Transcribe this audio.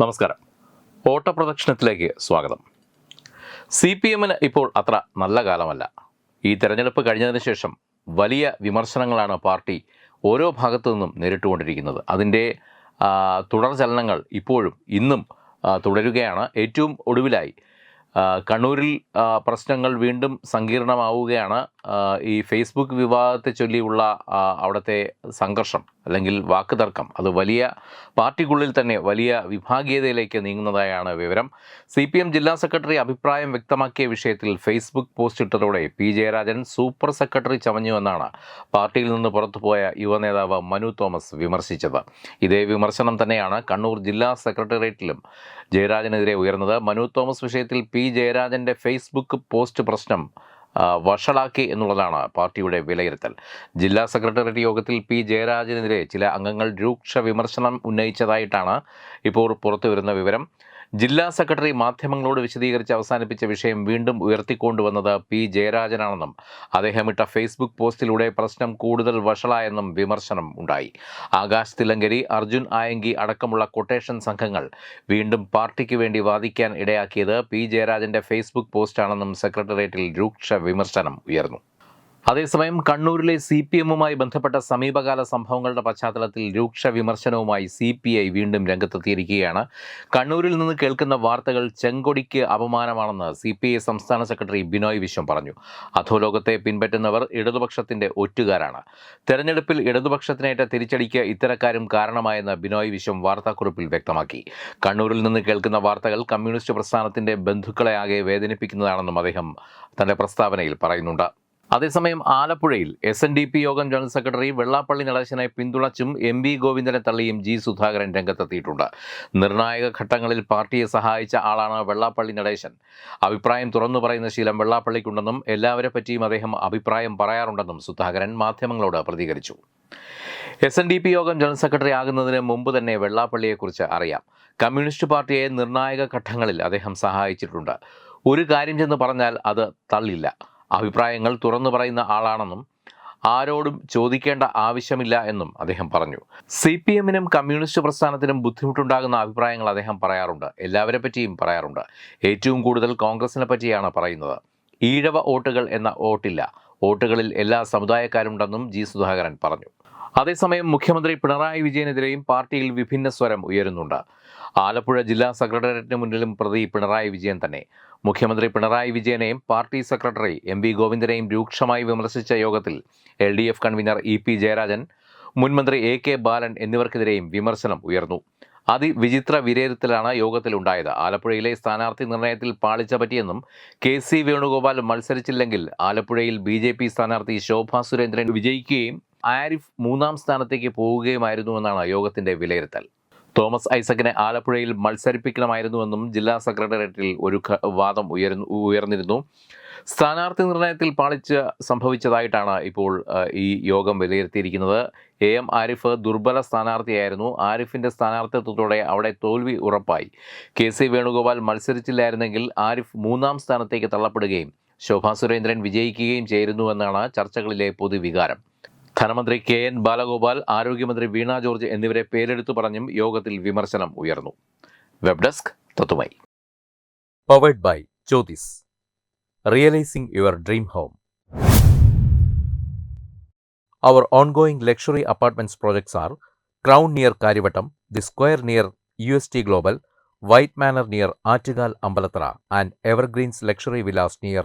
നമസ്കാരം. ഓട്ടപ്രദക്ഷിണത്തിലേക്ക് സ്വാഗതം. C P എമ്മിന് ഇപ്പോൾ അത്ര നല്ല കാലമല്ല. ഈ തെരഞ്ഞെടുപ്പ് കഴിഞ്ഞതിന് ശേഷം വലിയ വിമർശനങ്ങളാണ് പാർട്ടി ഓരോ ഭാഗത്തു നിന്നും നേരിട്ടുകൊണ്ടിരിക്കുന്നത്. അതിന്റെ തുടർചലനങ്ങൾ ഇപ്പോഴും ഇന്നും തുടരുകയാണ്. ഏറ്റവും ഒടുവിലായി കണ്ണൂരിൽ പ്രശ്നങ്ങൾ വീണ്ടും സങ്കീർണമാവുകയാണ്. ഈ ഫേസ്ബുക്ക് വിവാദത്തെ ചൊല്ലിയുള്ള അവിടുത്തെ സംഘർഷം. അല്ലെങ്കിൽ വാക്ക് തർക്കം അത് വലിയ പാർട്ടിക്കുള്ളിൽ തന്നെ വലിയ വിഭാഗീയതയിലേക്ക് നീങ്ങുന്നതായാണ് വിവരം. സി പി എം ജില്ലാ സെക്രട്ടറി അഭിപ്രായം വ്യക്തമാക്കിയ വിഷയത്തിൽ ഫേസ്ബുക്ക് പോസ്റ്റ് ഇട്ടതോടെ പി ജയരാജൻ സൂപ്പർ സെക്രട്ടറി ചമഞ്ഞുവെന്നാണ് പാർട്ടിയിൽ നിന്ന് പുറത്തുപോയ യുവനേതാവ് മനു തോമസ് വിമർശിച്ചത്. ഇതേ വിമർശനം തന്നെയാണ് കണ്ണൂർ ജില്ലാ സെക്രട്ടേറിയറ്റിലും ജയരാജനെതിരെ ഉയർന്നത്. മനു തോമസ് വിഷയത്തിൽ പി ജയരാജന്റെ ഫേസ്ബുക്ക് പോസ്റ്റ് പ്രശ്നം വഷളാക്കി എന്നുള്ളതാണ് പാർട്ടിയുടെ വിലയിരുത്തൽ. ജില്ലാ സെക്രട്ടേറിയറ്റ് യോഗത്തിൽ പി. ജയരാജനെതിരെ ചില അംഗങ്ങൾ രൂക്ഷ വിമർശനം ഉന്നയിച്ചതായിട്ടാണ് ഇപ്പോൾ പുറത്തുവരുന്ന വിവരം. ജില്ലാ സെക്രട്ടറി മാധ്യമങ്ങളോട് വിശദീകരിച്ച് അവസാനിപ്പിച്ച വിഷയം വീണ്ടും ഉയർത്തിക്കൊണ്ടുവന്നത് പി ജയരാജനാണെന്നും അദ്ദേഹം ഇട്ട ഫേസ്ബുക്ക് പോസ്റ്റിലൂടെ പ്രശ്നം കൂടുതൽ വഷളായെന്നും വിമർശനം ഉണ്ടായി. ആകാശ് തിലങ്കരി അർജുൻ ആയങ്കി അടക്കമുള്ള കൊട്ടേഷൻ സംഘങ്ങൾ വീണ്ടും പാർട്ടിക്ക് വേണ്ടി വാദിക്കാൻ ഇടയാക്കിയത് പി ജയരാജന്റെ ഫേസ്ബുക്ക് പോസ്റ്റാണെന്നും സെക്രട്ടേറിയറ്റിൽ രൂക്ഷ വിമർശനം ഉയർന്നു. അതേസമയം കണ്ണൂരിലെ സി പി എമ്മുമായി ബന്ധപ്പെട്ട സമീപകാല സംഭവങ്ങളുടെ പശ്ചാത്തലത്തിൽ രൂക്ഷ വിമർശനവുമായി സി പി ഐ വീണ്ടും രംഗത്തെത്തിയിരിക്കുകയാണ്. കണ്ണൂരിൽ നിന്ന് കേൾക്കുന്ന വാർത്തകൾ ചെങ്കൊടിക്ക് അപമാനമാണെന്ന് സി പി ഐ സംസ്ഥാന സെക്രട്ടറി ബിനോയ് വിശ്വം പറഞ്ഞു. അധോലോകത്തെ പിൻപറ്റുന്നവർ ഇടതുപക്ഷത്തിന്റെ ഒറ്റുകാരാണ്. തെരഞ്ഞെടുപ്പിൽ ഇടതുപക്ഷത്തിനേറ്റ തിരിച്ചടിക്ക് ഇത്തരക്കാരും കാരണമായെന്ന് ബിനോയ് വിശ്വം വാർത്താക്കുറിപ്പിൽ വ്യക്തമാക്കി. കണ്ണൂരിൽ നിന്ന് കേൾക്കുന്ന വാർത്തകൾ കമ്മ്യൂണിസ്റ്റ് പ്രസ്ഥാനത്തിന്റെ ബന്ധുക്കളെ ആകെ വേദനിപ്പിക്കുന്നതാണെന്നും അദ്ദേഹം തന്റെ പ്രസ്താവനയിൽ പറയുന്നുണ്ട്. അതേസമയം ആലപ്പുഴയിൽ എസ് എൻ ഡി പി യോഗം ജനറൽ സെക്രട്ടറി വെള്ളാപ്പള്ളി നടേശനെ പിന്തുണച്ചും എം വി ഗോവിന്ദനെ തള്ളിയും ജി സുധാകരൻ രംഗത്തെത്തിയിട്ടുണ്ട്. നിർണായക ഘട്ടങ്ങളിൽ പാർട്ടിയെ സഹായിച്ച ആളാണ് വെള്ളാപ്പള്ളി നടേശൻ. അഭിപ്രായം തുറന്നു പറയുന്ന ശീലം വെള്ളാപ്പള്ളിക്കുണ്ടെന്നും എല്ലാവരെ പറ്റിയും അദ്ദേഹം അഭിപ്രായം പറയാറുണ്ടെന്നും സുധാകരൻ മാധ്യമങ്ങളോട് പ്രതികരിച്ചു. എസ് എൻ ഡി പി യോഗം ജനറൽ സെക്രട്ടറി ആകുന്നതിന് മുമ്പ് തന്നെ വെള്ളാപ്പള്ളിയെക്കുറിച്ച് അറിയാം. കമ്മ്യൂണിസ്റ്റ് പാർട്ടിയെ നിർണായക ഘട്ടങ്ങളിൽ അദ്ദേഹം സഹായിച്ചിട്ടുണ്ട്. ഒരു കാര്യം ചെന്ന് പറഞ്ഞാൽ അത് തള്ളില്ല. അഭിപ്രായങ്ങൾ തുറന്നു പറയുന്ന ആളാണെന്നും ആരോടും ചോദിക്കേണ്ട ആവശ്യമില്ല എന്നും അദ്ദേഹം പറഞ്ഞു. സി പി എമ്മിനും കമ്മ്യൂണിസ്റ്റ് പ്രസ്ഥാനത്തിനും ബുദ്ധിമുട്ടുണ്ടാകുന്ന അഭിപ്രായങ്ങൾ അദ്ദേഹം പറയാറുണ്ട്. എല്ലാവരെ പറ്റിയും പറയാറുണ്ട്. ഏറ്റവും കൂടുതൽ കോൺഗ്രസിനെ പറ്റിയാണ് പറയുന്നത്. ഈഴവ വോട്ടുകൾ എന്ന വോട്ടില്ല. വോട്ടുകളിൽ എല്ലാ സമുദായക്കാരുണ്ടെന്നും ജി സുധാകരൻ പറഞ്ഞു. അതേസമയം മുഖ്യമന്ത്രി പിണറായി വിജയനെതിരെയും പാർട്ടിയിൽ വിഭിന്ന സ്വരം ഉയരുന്നുണ്ട്. ആലപ്പുഴ ജില്ലാ സെക്രട്ടേറിയറ്റിന് മുന്നിലും പ്രതി പിണറായി വിജയൻ തന്നെ. മുഖ്യമന്ത്രി പിണറായി വിജയനെയും പാർട്ടി സെക്രട്ടറി എം വി ഗോവിന്ദനെയും രൂക്ഷമായി വിമർശിച്ച യോഗത്തിൽ L D F convener E P Jayarajan മുൻമന്ത്രി എ കെ ബാലൻ എന്നിവർക്കെതിരെയും വിമർശനം ഉയർന്നു. അതിവിചിത്ര വിലയിരുത്തലാണ് യോഗത്തിലുണ്ടായത്. ആലപ്പുഴയിലെ സ്ഥാനാർത്ഥി നിർണയത്തിൽ പാളിച്ച പറ്റിയെന്നും കെ സി വേണുഗോപാൽ മത്സരിച്ചില്ലെങ്കിൽ ആലപ്പുഴയിൽ ബി സ്ഥാനാർത്ഥി ശോഭാ സുരേന്ദ്രൻ വിജയിക്കുകയും ആരിഫ് മൂന്നാം സ്ഥാനത്തേക്ക് പോവുകയുമായിരുന്നുവെന്നാണ് യോഗത്തിന്റെ വിലയിരുത്തൽ. തോമസ് ഐസക്കിനെ ആലപ്പുഴയിൽ മത്സരിപ്പിക്കണമായിരുന്നുവെന്നും ജില്ലാ സെക്രട്ടേറിയറ്റിൽ ഒരു വാദം ഉയർന്നു ഉയർന്നിരുന്നു. സ്ഥാനാർത്ഥി നിർണയത്തിൽ പാളിച്ച് സംഭവിച്ചതായിട്ടാണ് ഇപ്പോൾ ഈ യോഗം വിലയിരുത്തിയിരിക്കുന്നത്. എ എം ആരിഫ് ദുർബല സ്ഥാനാർത്ഥിയായിരുന്നു. ആരിഫിന്റെ സ്ഥാനാർത്ഥിത്വത്തോടെ അവിടെ തോൽവി ഉറപ്പായി. കെ സി വേണുഗോപാൽ മത്സരിച്ചില്ലായിരുന്നെങ്കിൽ ആരിഫ് മൂന്നാം സ്ഥാനത്തേക്ക് തള്ളപ്പെടുകയും ശോഭാ സുരേന്ദ്രൻ വിജയിക്കുകയും ചേരുന്നുവെന്നാണ് ചർച്ചകളിലെ പൊതുവികാരം. ധനമന്ത്രി കെ എൻ ബാലഗോപാൽ ആരോഗ്യമന്ത്രി വീണ ജോർജ് എന്നിവരെ പേരെടുത്തു പറഞ്ഞും യോഗത്തിൽ വിമർശനം ഉയർന്നു വെബ് ഡെസ്ക് തത്തുമൈ powered by Jyothis realising your dream home Our ongoing luxury apartments projects are Crown near Karivattam, The Square near UST Global, White Manor near Attigal Ambalatra, and Evergreens Luxury Villas near